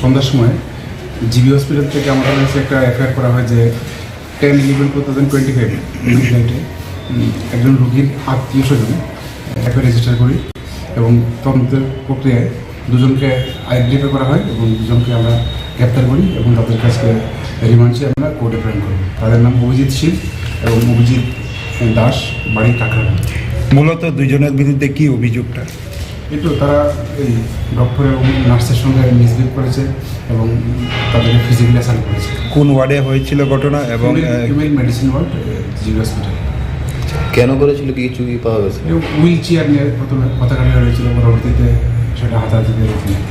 সন্ধ্যার সময় GB hospital থেকে আমাদের কাছে একটা এফআইআর করা হয় যে ten eleven two thousand twenty five নাইটে একজন রোগীর আত্মীয় স্বজন এফআইআর রেজিস্টার করি এবং তদন্তের প্রক্রিয়ায় দুজনকে আইডেন্টিফাই করা হয় এবং দুজনকে আমরা গ্রেপ্তার করি এবং তাদের কাছে রিমান্ডে আমরা কোর্টে প্রেরণ করি। তাদের নাম অভিজিৎ শীল এবং অভিজিৎ দাস বাড়ি কাকড়া মূলত দুজনের বিরুদ্ধে কি অভিযোগটা? কিন্তু তারা এই ডক্টর এবং নার্সের সঙ্গে মিসবিহেভ করেছে এবং তাদেরকে ফিজিক্যালি অ্যাসাল্ট করেছে। কোন ওয়ার্ডে হয়েছিল ঘটনা এবং female medicine ward GB hospital কেন করেছিল? কি কিছু কি পাওয়া গেছে? হুইল চেয়ার নিয়ে প্রথমে কথা কাটা হয়েছিল পরবর্তীতে সেটা হাতাহাতিতে নেয়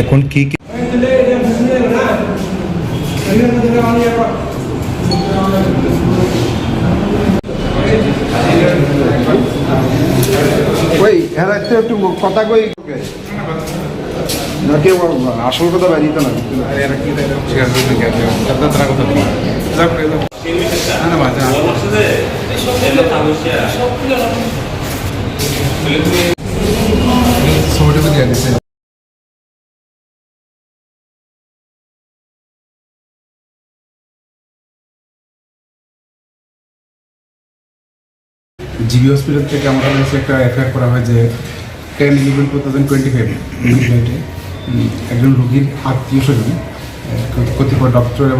এখন কি কি ওই এরা একটু একটু কথা কই না কেউ আসল কথা বেরিয়ে না ছবিটা দিয়ে দিচ্ছে জিবি হসপিটাল থেকে আমাদের কাছে একটা এফআইআর করা হয় যে ten eleven two thousand twenty five একজন রোগীর আত্মীয় স্বজন কতিপয় ডক্টর এবং